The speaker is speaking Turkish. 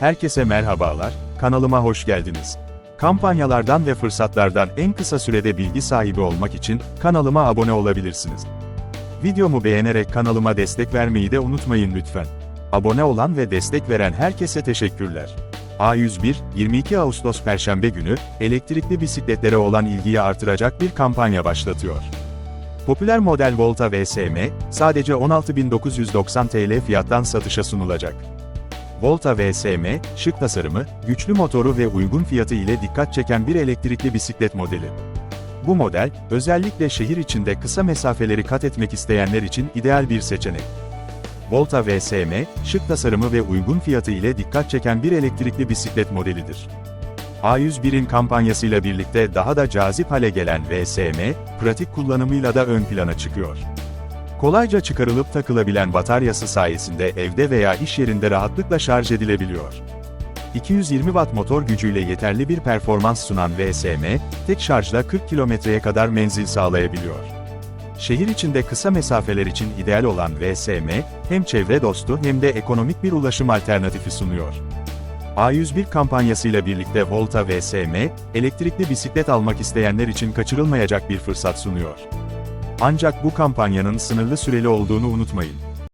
Herkese merhabalar, kanalıma hoş geldiniz. Kampanyalardan ve fırsatlardan en kısa sürede bilgi sahibi olmak için kanalıma abone olabilirsiniz. Videomu beğenerek kanalıma destek vermeyi de unutmayın lütfen. Abone olan ve destek veren herkese teşekkürler. A101, 22 Ağustos Perşembe günü, elektrikli bisikletlere olan ilgiyi artıracak bir kampanya başlatıyor. Popüler model Volta VSM, sadece 16.990 TL fiyattan satışa sunulacak. Volta VSM, şık tasarımı, güçlü motoru ve uygun fiyatı ile dikkat çeken bir elektrikli bisiklet modeli. Bu model, özellikle şehir içinde kısa mesafeleri kat etmek isteyenler için ideal bir seçenek. Volta VSM, şık tasarımı ve uygun fiyatı ile dikkat çeken bir elektrikli bisiklet modelidir. A101'in kampanyasıyla birlikte daha da cazip hale gelen VSM, pratik kullanımıyla da ön plana çıkıyor. Kolayca çıkarılıp takılabilen bataryası sayesinde evde veya iş yerinde rahatlıkla şarj edilebiliyor. 220 watt motor gücüyle yeterli bir performans sunan VSM, tek şarjla 40 kilometreye kadar menzil sağlayabiliyor. Şehir içinde kısa mesafeler için ideal olan VSM, hem çevre dostu hem de ekonomik bir ulaşım alternatifi sunuyor. A101 kampanyasıyla birlikte Volta VSM, elektrikli bisiklet almak isteyenler için kaçırılmayacak bir fırsat sunuyor. Ancak bu kampanyanın sınırlı süreli olduğunu unutmayın.